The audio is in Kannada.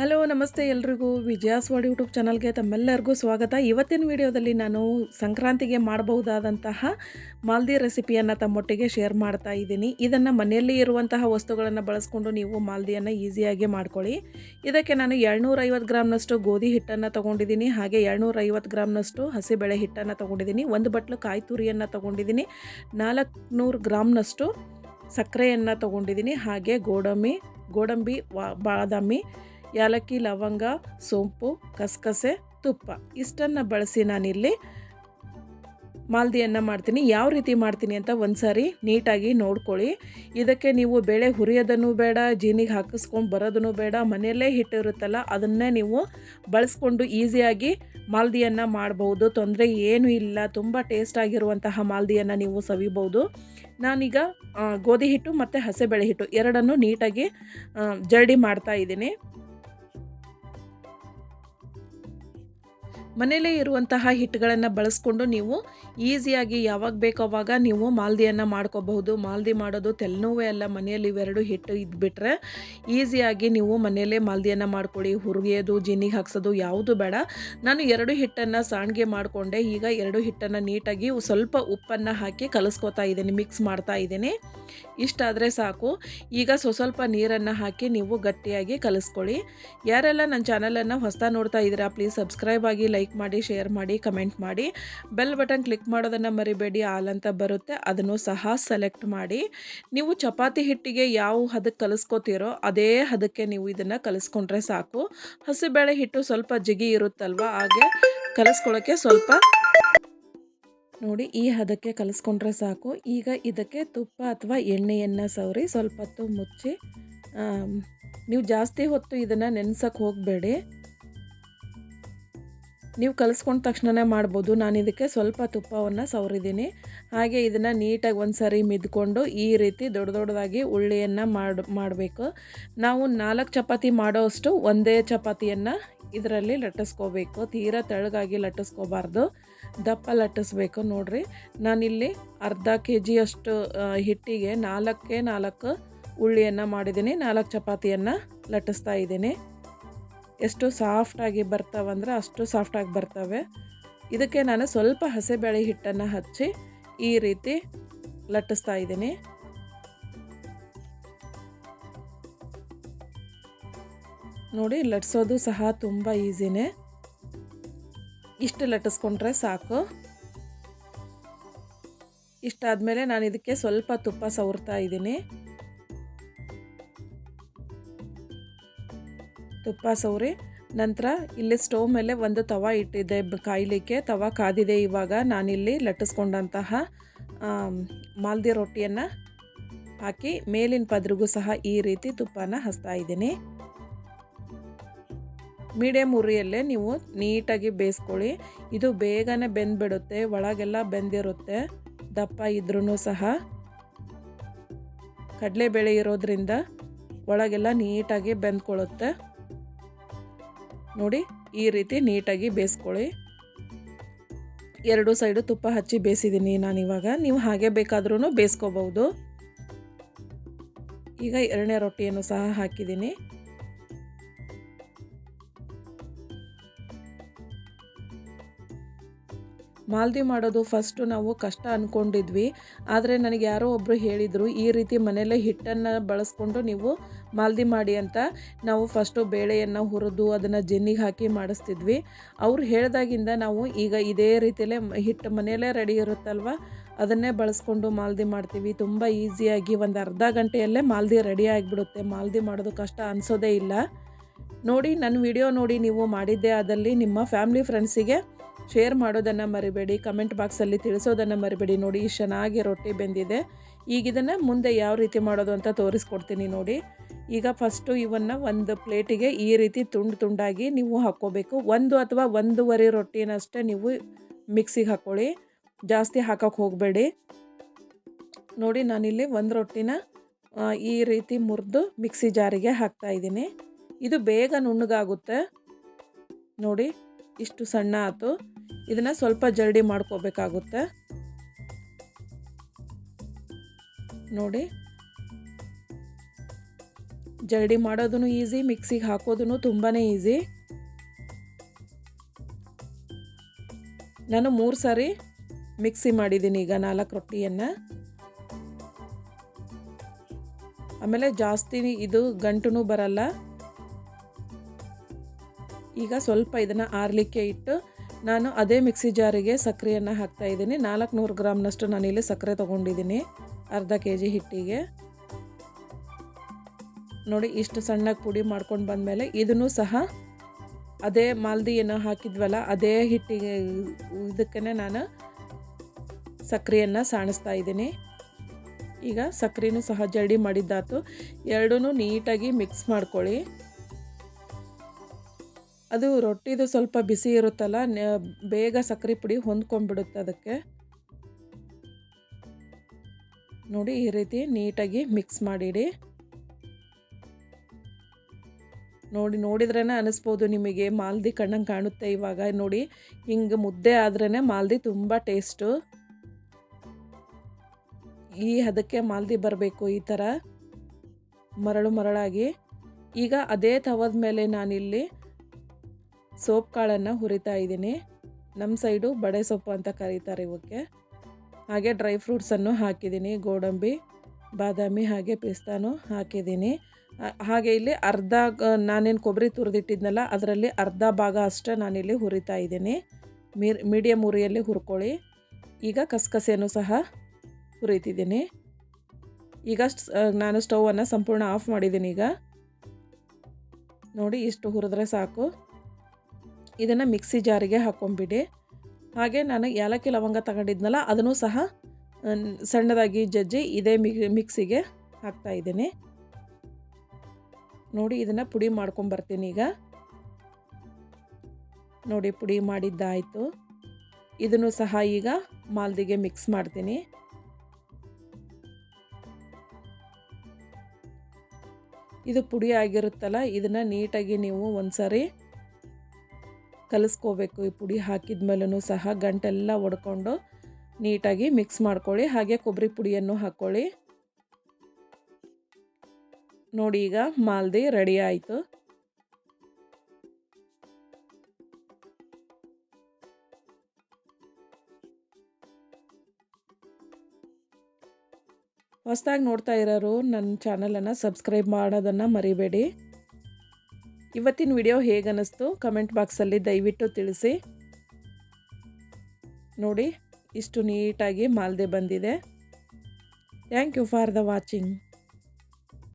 ಹಲೋ, ನಮಸ್ತೆ ಎಲ್ರಿಗೂ. ವಿಜಯಾಸ್ವಾಡ್ ಯೂಟ್ಯೂಬ್ ಚಾನಲ್ಗೆ ತಮ್ಮೆಲ್ಲರಿಗೂ ಸ್ವಾಗತ. ಇವತ್ತಿನ ವಿಡಿಯೋದಲ್ಲಿ ನಾನು ಸಂಕ್ರಾಂತಿಗೆ ಮಾಡಬಹುದಾದಂತಹ ಮಾಲ್ದಿ ರೆಸಿಪಿಯನ್ನು ತಮ್ಮೊಟ್ಟಿಗೆ ಶೇರ್ ಮಾಡ್ತಾ ಇದ್ದೀನಿ. ಇದನ್ನು ಮನೆಯಲ್ಲಿ ಇರುವಂತಹ ವಸ್ತುಗಳನ್ನು ಬಳಸ್ಕೊಂಡು ನೀವು ಮಾಲ್ದಿಯನ್ನು ಈಸಿಯಾಗಿ ಮಾಡ್ಕೊಳ್ಳಿ. ಇದಕ್ಕೆ ನಾನು ಎರಡುನೂರೈವತ್ತು ಗ್ರಾಮ್ನಷ್ಟು ಗೋಧಿ ಹಿಟ್ಟನ್ನು ತೊಗೊಂಡಿದ್ದೀನಿ, ಹಾಗೆ ಎರಡುನೂರೈವತ್ತು ಗ್ರಾಮ್ನಷ್ಟು ಹಸಿಬೇಳೆ ಹಿಟ್ಟನ್ನು ತೊಗೊಂಡಿದ್ದೀನಿ, ಒಂದು ಬಟ್ಲು ಕಾಯಿ ತುರಿಯನ್ನು ತೊಗೊಂಡಿದ್ದೀನಿ, ನಾಲ್ಕುನೂರು ಗ್ರಾಮ್ನಷ್ಟು ಸಕ್ಕರೆಯನ್ನು ತೊಗೊಂಡಿದ್ದೀನಿ, ಹಾಗೆ ಗೋಡಂಬಿ ಗೋಡಂಬಿ ಬಾದಾಮಿ ಯಾಲಕ್ಕಿ, ಲವಂಗ, ಸೋಂಪು, ಕಸಕಸೆ, ತುಪ್ಪ. ಇಷ್ಟನ್ನು ಬಳಸಿ ನಾನಿಲ್ಲಿ ಮಾಲ್ದಿಯನ್ನು ಮಾಡ್ತೀನಿ. ಯಾವ ರೀತಿ ಮಾಡ್ತೀನಿ ಅಂತ ಒಂದ್ಸಾರಿ ನೀಟಾಗಿ ನೋಡ್ಕೊಳ್ಳಿ. ಇದಕ್ಕೆ ನೀವು ಬೇಳೆ ಹುರಿಯೋದನ್ನು ಬೇಡ, ಜೀನಿಗೆ ಹಾಕಿಸ್ಕೊಂಡು ಬರೋದನ್ನು ಬೇಡ, ಮನೆಯಲ್ಲೇ ಹಿಟ್ಟಿರುತ್ತಲ್ಲ, ಅದನ್ನೇ ನೀವು ಬಳಸ್ಕೊಂಡು ಈಸಿಯಾಗಿ ಮಾಲ್ದಿಯನ್ನು ಮಾಡ್ಬೋದು. ತೊಂದರೆ ಏನೂ ಇಲ್ಲ, ತುಂಬ ಟೇಸ್ಟ್ ಆಗಿರುವಂತಹ ಮಾಲ್ದಿಯನ್ನು ನೀವು ಸವಿಬೋದು. ನಾನೀಗ ಗೋಧಿ ಹಿಟ್ಟು ಮತ್ತು ಹಸೆಬೇಳೆ ಹಿಟ್ಟು ಎರಡನ್ನು ನೀಟಾಗಿ ಜರಡಿ ಮಾಡ್ತಾ ಇದ್ದೀನಿ. ಮನೆಯಲ್ಲೇ ಇರುವಂತಹ ಹಿಟ್ಟುಗಳನ್ನು ಬಳಸ್ಕೊಂಡು ನೀವು ಈಸಿಯಾಗಿ ಯಾವಾಗ ಬೇಕೋ ಅವಾಗ ನೀವು ಮಾಲ್ದಿಯನ್ನು ಮಾಡ್ಕೋಬಹುದು. ಮಾಲ್ದಿ ಮಾಡೋದು ತೆಲ್ನೋವೇ ಅಲ್ಲ, ಮನೆಯಲ್ಲಿ ಇವೆರಡು ಹಿಟ್ಟು ಇದ್ಬಿಟ್ರೆ ಈಸಿಯಾಗಿ ನೀವು ಮನೆಯಲ್ಲೇ ಮಾಲ್ದಿಯನ್ನು ಮಾಡ್ಕೊಳ್ಳಿ ಹುರುಗಿಯೋದು ಜಿನ್ನಿಗೆ ಹಾಕ್ಸೋದು ಯಾವುದು ಬೇಡ. ನಾನು ಎರಡು ಹಿಟ್ಟನ್ನು ಸಾಣಿಗೆ ಮಾಡಿಕೊಂಡೆ. ಈಗ ಎರಡು ಹಿಟ್ಟನ್ನು ನೀಟಾಗಿ ಸ್ವಲ್ಪ ಉಪ್ಪನ್ನು ಹಾಕಿ ಕಲಿಸ್ಕೊತಾ ಇದ್ದೀನಿ, ಮಿಕ್ಸ್ ಮಾಡ್ತಾ ಇದ್ದೀನಿ. ಇಷ್ಟಾದರೆ ಸಾಕು. ಈಗ ಸ್ವಸ್ವಲ್ಪ ನೀರನ್ನು ಹಾಕಿ ನೀವು ಗಟ್ಟಿಯಾಗಿ ಕಲಿಸ್ಕೊಳ್ಳಿ ಯಾರೆಲ್ಲ ನನ್ನ ಚಾನಲನ್ನು ಹೊಸ ನೋಡ್ತಾ ಇದ್ದೀರಾ, ಪ್ಲೀಸ್ ಸಬ್ಸ್ಕ್ರೈಬ್ ಆಗಿ ಲೈಕ್ ಮಾಡಿ ಶೇರ್ ಮಾಡಿ ಕಮೆಂಟ್ ಮಾಡಿ. ಬೆಲ್ ಬಟನ್ ಕ್ಲಿಕ್ ಮಾಡೋದನ್ನು ಮರಿಬೇಡಿ ಆಲ್ ಅಂತ ಬರುತ್ತೆ. ಅದನ್ನು ಸಹ ಸೆಲೆಕ್ಟ್ ಮಾಡಿ. ನೀವು ಚಪಾತಿ ಹಿಟ್ಟಿಗೆ ಯಾವ ಹದಕ್ಕೆ ಕಲಿಸ್ಕೋತೀರೋ ಅದೇ ಹದಕ್ಕೆ ನೀವು ಇದನ್ನು ಕಲಿಸ್ಕೊಂಡ್ರೆ ಸಾಕು. ಹಸಿಬೇಳೆ ಹಿಟ್ಟು ಸ್ವಲ್ಪ ಜಿಗಿ ಇರುತ್ತಲ್ವ? ಹಾಗೆ ಕಲಿಸ್ಕೊಳ್ಳೋಕ್ಕೆ ಸ್ವಲ್ಪ ನೋಡಿ, ಈ ಹದಕ್ಕೆ ಕಲಿಸ್ಕೊಂಡ್ರೆ ಸಾಕು. ಈಗ ಇದಕ್ಕೆ ತುಪ್ಪ ಅಥವಾ ಎಣ್ಣೆಯನ್ನು ಸವರಿ ಸ್ವಲ್ಪ ಹೊತ್ತು ಮುಚ್ಚಿ ನೀವು ಜಾಸ್ತಿ ಹೊತ್ತು ಇದನ್ನು ನೆನೆಸೋಕೆ ಹೋಗಬೇಡಿ. ನೀವು ಕಲಿಸ್ಕೊಂಡ ತಕ್ಷಣನೇ ಮಾಡ್ಬೋದು. ನಾನು ಇದಕ್ಕೆ ಸ್ವಲ್ಪ ತುಪ್ಪವನ್ನು ಸವರಿದ್ದೀನಿ. ಹಾಗೆ ಇದನ್ನು ನೀಟಾಗಿ ಒಂದು ಸರಿ ಮಿದ್ಕೊಂಡು ಈ ರೀತಿ ದೊಡ್ಡ ದೊಡ್ಡದಾಗಿ ಉಳ್ಳಿಯನ್ನು ಮಾಡಿ, ಮಾಡಬೇಕು. ನಾವು ನಾಲ್ಕು ಚಪಾತಿ ಮಾಡೋಷ್ಟು ಒಂದೇ ಚಪಾತಿಯನ್ನು ಇದರಲ್ಲಿ ಲಟ್ಟಿಸ್ಕೋಬೇಕು. ತೀರಾ ತೆಳಗಾಗಿ ಲಟ್ಟಿಸ್ಕೋಬಾರ್ದು. ದಪ್ಪ ಲಟ್ಟಿಸ್ಬೇಕು ನೋಡಿರಿ. ನಾನಿಲ್ಲಿ ಅರ್ಧ ಕೆ ಜಿಯಷ್ಟು ಹಿಟ್ಟಿಗೆ ನಾಲ್ಕೇ ನಾಲ್ಕು ಉಳ್ಳಿಯನ್ನು ಮಾಡಿದ್ದೀನಿ. ನಾಲ್ಕು ಚಪಾತಿಯನ್ನು ಲಟ್ಟಿಸ್ತಾ ಇದ್ದೀನಿ. ಎಷ್ಟು ಸಾಫ್ಟಾಗಿ ಬರ್ತಾವಂದ್ರೆ ಅಷ್ಟು ಸಾಫ್ಟಾಗಿ ಬರ್ತವೆ. ಇದಕ್ಕೆ ನಾನು ಸ್ವಲ್ಪ ಹಸೆಬೇಳೆ ಹಿಟ್ಟನ್ನು ಹಚ್ಚಿ ಈ ರೀತಿ ಲಟ್ಟಿಸ್ತಾ ಇದ್ದೀನಿ. ನೋಡಿ ಲಟ್ಸೋದು ಸಹ ತುಂಬ ಈಸಿನೇ. ಇಷ್ಟು ಲಟ್ಟಿಸ್ಕೊಂಡ್ರೆ ಸಾಕು. ಇಷ್ಟಾದಮೇಲೆ ನಾನು ಇದಕ್ಕೆ ಸ್ವಲ್ಪ ತುಪ್ಪ ಸವರ್ತಾ ಇದ್ದೀನಿ. ತುಪ್ಪ ಸವರಿ ನಂತರ ಇಲ್ಲಿ ಸ್ಟೋವ್ ಮೇಲೆ ಒಂದು ತವ ಇಟ್ಟಿದ್ದೆ ಕಾಯಲಿಕ್ಕೆ. ತವ ಕಾದಿದೆ ಇವಾಗ. ನಾನಿಲ್ಲಿ ಲಟ್ಟಿಸ್ಕೊಂಡಂತಹ ಮಾಲ್ದಿ ರೊಟ್ಟಿಯನ್ನು ಹಾಕಿ ಮೇಲಿನ ಪದ್ರಿಗೂ ಸಹ ಈ ರೀತಿ ತುಪ್ಪನ ಹಚ್ತಾ ಇದ್ದೀನಿ. ಮೀಡಿಯಮ್ ಉರಿಯಲ್ಲೇ ನೀವು ನೀಟಾಗಿ ಬೇಯಿಸ್ಕೊಳ್ಳಿ. ಇದು ಬೇಗನೆ ಬೆಂದ್ಬಿಡುತ್ತೆ, ಒಳಗೆಲ್ಲ ಬೆಂದಿರುತ್ತೆ. ದಪ್ಪ ಇದ್ರೂ ಸಹ. ಕಡಲೆಬೇಳೆ ಇರೋದ್ರಿಂದ ಒಳಗೆಲ್ಲ ನೀಟಾಗಿ ಬೆಂದ್ಕೊಳ್ಳುತ್ತೆ. ನೋಡಿ, ಈ ರೀತಿ ನೀಟಾಗಿ ಬೇಯಿಸ್ಕೊಳ್ಳಿ. ಎರಡು ಸೈಡು ತುಪ್ಪ ಹಚ್ಚಿ ಬೇಯಿಸಿದ್ದೀನಿ ನಾನಿವಾಗ ನೀವು ಹಾಗೆ ಬೇಕಾದ್ರೂ ಬೇಯಿಸ್ಕೋಬಹುದು. ಈಗ ಎರಡನೇ ರೊಟ್ಟಿಯನ್ನು ಸಹ ಹಾಕಿದ್ದೀನಿ. ಮಾಲ್ದಿ ಮಾಡೋದು ಫಸ್ಟು ನಾವು ಕಷ್ಟ ಅಂದ್ಕೊಂಡಿದ್ವಿ ಆದರೆ ನನಗೆ ಯಾರೋ ಒಬ್ಬರು ಹೇಳಿದರು, ಈ ರೀತಿ ಮನೆಯಲ್ಲೇ ಹಿಟ್ಟನ್ನು ಬಳಸ್ಕೊಂಡು ನೀವು ಮಾಲ್ದಿ ಮಾಡಿ ಅಂತ ನಾವು ಫಸ್ಟು ಬೇಳೆಯನ್ನು ಹುರಿದು ಅದನ್ನು ಜೆನ್ನಿಗೆ ಹಾಕಿ ಮಾಡಿಸ್ತಿದ್ವಿ. ಅವ್ರು ಹೇಳಿದಾಗಿಂದ ನಾವು ಈಗ ಇದೇ ರೀತಿಯಲ್ಲೇ ಹಿಟ್ಟು ಮನೆಯಲ್ಲೇ ರೆಡಿ ಇರುತ್ತಲ್ವ? ಅದನ್ನೇ ಬಳಸ್ಕೊಂಡು ಮಾಲ್ದಿ ಮಾಡ್ತೀವಿ. ತುಂಬ ಈಸಿಯಾಗಿ ಒಂದು ಅರ್ಧ ಗಂಟೆಯಲ್ಲೇ ಮಾಲ್ದಿ ರೆಡಿ ಆಗಿಬಿಡುತ್ತೆ. ಮಾಲ್ದಿ ಮಾಡೋದು ಕಷ್ಟ ಅನಿಸೋದೇ ಇಲ್ಲ. ನೋಡಿ ನನ್ನ ವಿಡಿಯೋ ನೋಡಿ ನೀವು ಮಾಡಿದ್ದೆ ಆದಲ್ಲಿ ನಿಮ್ಮ ಫ್ಯಾಮ್ಲಿ ಫ್ರೆಂಡ್ಸಿಗೆ ಶೇರ್ ಮಾಡೋದನ್ನು ಮರಿಬೇಡಿ ಕಮೆಂಟ್ ಬಾಕ್ಸಲ್ಲಿ ತಿಳಿಸೋದನ್ನು ಮರಿಬೇಡಿ ನೋಡಿ ಚೆನ್ನಾಗಿ ರೊಟ್ಟಿ ಬೆಂದಿದೆ. ಈಗ ಇದನ್ನು ಮುಂದೆ ಯಾವ ರೀತಿ ಮಾಡೋದು ಅಂತ ತೋರಿಸ್ಕೊಡ್ತೀನಿ ನೋಡಿ. ಈಗ ಫಸ್ಟು ಇವನ್ನು ಒಂದು ಪ್ಲೇಟಿಗೆ ಈ ರೀತಿ ತುಂಡು ತುಂಡಾಗಿ ನೀವು ಹಾಕ್ಕೋಬೇಕು. ಒಂದು ಅಥವಾ ಒಂದೂವರೆ ರೊಟ್ಟಿನಷ್ಟೇ ನೀವು ಮಿಕ್ಸಿಗೆ ಹಾಕ್ಕೊಳ್ಳಿ. ಜಾಸ್ತಿ ಹಾಕೋಕ್ಕೆ ಹೋಗಬೇಡಿ. ನೋಡಿ, ನಾನಿಲ್ಲಿ ಒಂದು ರೊಟ್ಟಿನ ಈ ರೀತಿ ಮುರಿದು ಮಿಕ್ಸಿ ಜಾರಿಗೆ ಹಾಕ್ತಾ ಇದ್ದೀನಿ. ಇದು ಬೇಗ ನುಣ್ಣಗಾಗುತ್ತೆ. ನೋಡಿ, ಇಷ್ಟು ಸಣ್ಣ ಆಯ್ತು ಇದನ್ನು ಸ್ವಲ್ಪ ಜರಡಿ ಮಾಡ್ಕೋಬೇಕಾಗುತ್ತೆ. ನೋಡಿ. ಜರಡಿ ಮಾಡೋದೂ ಈಸಿ, ಮಿಕ್ಸಿಗೆ ಹಾಕೋದು ತುಂಬಾ ಈಸಿ. ನಾನು ಮೂರು ಸಾರಿ ಮಿಕ್ಸಿ ಮಾಡಿದ್ದೀನಿ ಈಗ ನಾಲ್ಕು ರೊಟ್ಟಿಯನ್ನು. ಆಮೇಲೆ ಜಾಸ್ತಿ ಇದು ಗಂಟು ಬರಲ್ಲ. ಈಗ ಸ್ವಲ್ಪ ಇದನ್ನು ಆರಲಿಕ್ಕೆ ಇಟ್ಟು ನಾನು ಅದೇ ಮಿಕ್ಸಿ ಜಾರಿಗೆ ಸಕ್ಕರೆಯನ್ನು ಹಾಕ್ತಾ ಇದ್ದೀನಿ. ನಾಲ್ಕುನೂರು ಗ್ರಾಮ್ನಷ್ಟು ನಾನಿಲ್ಲಿ ಸಕ್ಕರೆ ತೊಗೊಂಡಿದ್ದೀನಿ. ಅರ್ಧ ಕೆ ಜಿ ಹಿಟ್ಟಿಗೆ. ನೋಡಿ, ಇಷ್ಟು ಸಣ್ಣಗೆ ಪುಡಿ ಮಾಡ್ಕೊಂಡು ಬಂದಮೇಲೆ ಇದನ್ನು ಸಹ ಅದೇ ಮಾಲ್ದಿ ಏನೋ ಹಾಕಿದ್ವಲ್ಲ, ಅದೇ ಹಿಟ್ಟಿಗೆ ಇದಕ್ಕೇ ನಾನು ಸಕ್ಕರೆಯನ್ನು ಸಾಣಿಸ್ತಾ ಇದ್ದೀನಿ. ಈಗ ಸಕ್ಕರೆನೂ ಸಹ ಜಡಿ ಮಾಡಿದ್ದಾತು. ಎರಡೂ ನೀಟಾಗಿ ಮಿಕ್ಸ್ ಮಾಡ್ಕೊಳ್ಳಿ. ಅದು ರೊಟ್ಟಿದು ಸ್ವಲ್ಪ ಬಿಸಿ ಇರುತ್ತಲ್ಲ ಬೇಗ ಸಕ್ಕರೆ ಪುಡಿ ಹೊಂದ್ಕೊಂಡ್ಬಿಡುತ್ತೆ ಅದಕ್ಕೆ. ನೋಡಿ ಈ ರೀತಿ ನೀಟಾಗಿ ಮಿಕ್ಸ್ ಮಾಡಿಡಿ. ನೋಡಿ ನೋಡಿದ್ರೇ ಅನಿಸ್ಬೋದು ನಿಮಗೆ, ಮಾಲ್ದಿ ಕಣ್ಣಂಗೆ ಕಾಣುತ್ತೆ ಇವಾಗ. ನೋಡಿ, ಹಿಂಗೆ ಮುದ್ದೆ ಆದ್ರೇ ಮಾಲ್ದಿ ತುಂಬ ಟೇಸ್ಟು. ಈ ಹದಕ್ಕೆ ಮಾಲ್ದಿ ಬರಬೇಕು ಈ ಥರ. ಮರಳು ಮರಳಾಗಿ. ಈಗ ಅದೇ ತವದ ಮೇಲೆ ನಾನಿಲ್ಲಿ ಸೋಪ್ ಕಾಳನ್ನು ಹುರಿತಾ ಇದ್ದೀನಿ. ನಮ್ಮ ಸೈಡು ಬಡೆ ಸೊಪ್ಪು ಅಂತ ಕರೀತಾರೆ ಇವಕ್ಕೆ ಹಾಗೆ ಡ್ರೈ ಫ್ರೂಟ್ಸನ್ನು ಹಾಕಿದ್ದೀನಿ, ಗೋಡಂಬಿ, ಬಾದಾಮಿ ಹಾಗೆ ಪಿಸ್ತಾನು ಹಾಕಿದ್ದೀನಿ. ಹಾಗೆ ಇಲ್ಲಿ ಅರ್ಧ ನಾನೇನು ಕೊಬ್ಬರಿ ತುರಿದಿಟ್ಟಿದ್ನಲ್ಲ ಅದರಲ್ಲಿ ಅರ್ಧ ಭಾಗ ಅಷ್ಟೇ ನಾನಿಲ್ಲಿ ಹುರಿತಾ ಇದ್ದೀನಿ. ಮೀರ್ ಮೀಡಿಯಮ್ ಉರಿಯಲ್ಲಿ ಹುರ್ಕೊಳ್ಳಿ. ಈಗ ಕಸಕಸೆಯನ್ನು ಸಹ ಹುರಿತಿದ್ದೀನಿ. ಈಗ ನಾನು ಸ್ಟೌವನ್ನು ಸಂಪೂರ್ಣ ಆಫ್ ಮಾಡಿದ್ದೀನಿ ಈಗ. ನೋಡಿ ಇಷ್ಟು ಹುರಿದ್ರೆ ಸಾಕು. ಇದನ್ನು ಮಿಕ್ಸಿ ಜಾರಿಗೆ ಹಾಕ್ಕೊಂಬಿಡಿ ಹಾಗೆ ನಾನು ಏಲಕ್ಕಿ ಲವಂಗ ತಗೊಂಡಿದ್ನಲ್ಲ, ಅದನ್ನು ಸಹ ಸಣ್ಣದಾಗಿ ಜಜ್ಜಿ ಇದೇ ಮಿಕ್ಸಿಗೆ ಹಾಕ್ತಾ ಇದ್ದೀನಿ. ನೋಡಿ ಇದನ್ನು ಪುಡಿ ಮಾಡ್ಕೊಂಬರ್ತೀನಿ ಈಗ. ನೋಡಿ ಪುಡಿ ಮಾಡಿದ್ದಾಯಿತು. ಇದನ್ನು ಸಹ ಈಗ ಮಾಲ್ದಿಗೆ ಮಿಕ್ಸ್ ಮಾಡ್ತೀನಿ. ಇದು ಪುಡಿ ಆಗಿರುತ್ತಲ್ಲ, ಇದನ್ನು ನೀಟಾಗಿ ನೀವು ಒಂದು ಸಾರಿ ಕಲಿಸ್ಕೋಬೇಕು. ಈ ಪುಡಿ ಹಾಕಿದ ಮೇಲೂ ಸಹ ಗಂಟೆಲ್ಲ ಒಡ್ಕೊಂಡು ನೀಟಾಗಿ ಮಿಕ್ಸ್ ಮಾಡ್ಕೊಳ್ಳಿ. ಹಾಗೆ ಕೊಬ್ಬರಿ ಪುಡಿಯನ್ನು ಹಾಕ್ಕೊಳ್ಳಿ ನೋಡಿ ಈಗ ಮಾಲ್ದಿ ರೆಡಿ ಆಯಿತು. ಹೊಸದಾಗಿ ನೋಡ್ತಾ ಇರೋರು ನನ್ನ ಚಾನಲನ್ನು ಸಬ್ಸ್ಕ್ರೈಬ್ ಮಾಡೋದನ್ನು ಮರಿಬೇಡಿ. ಇವತ್ತಿನ ವಿಡಿಯೋ ಹೇಗನ್ನಿಸ್ತು ಕಮೆಂಟ್ ಬಾಕ್ಸಲ್ಲಿ ದಯವಿಟ್ಟು ತಿಳಿಸಿ. ನೋಡಿ, ಇಷ್ಟು ನೀಟಾಗಿ ಮಾಲ್ದೆ ಬಂದಿದೆ. Thank you for the watching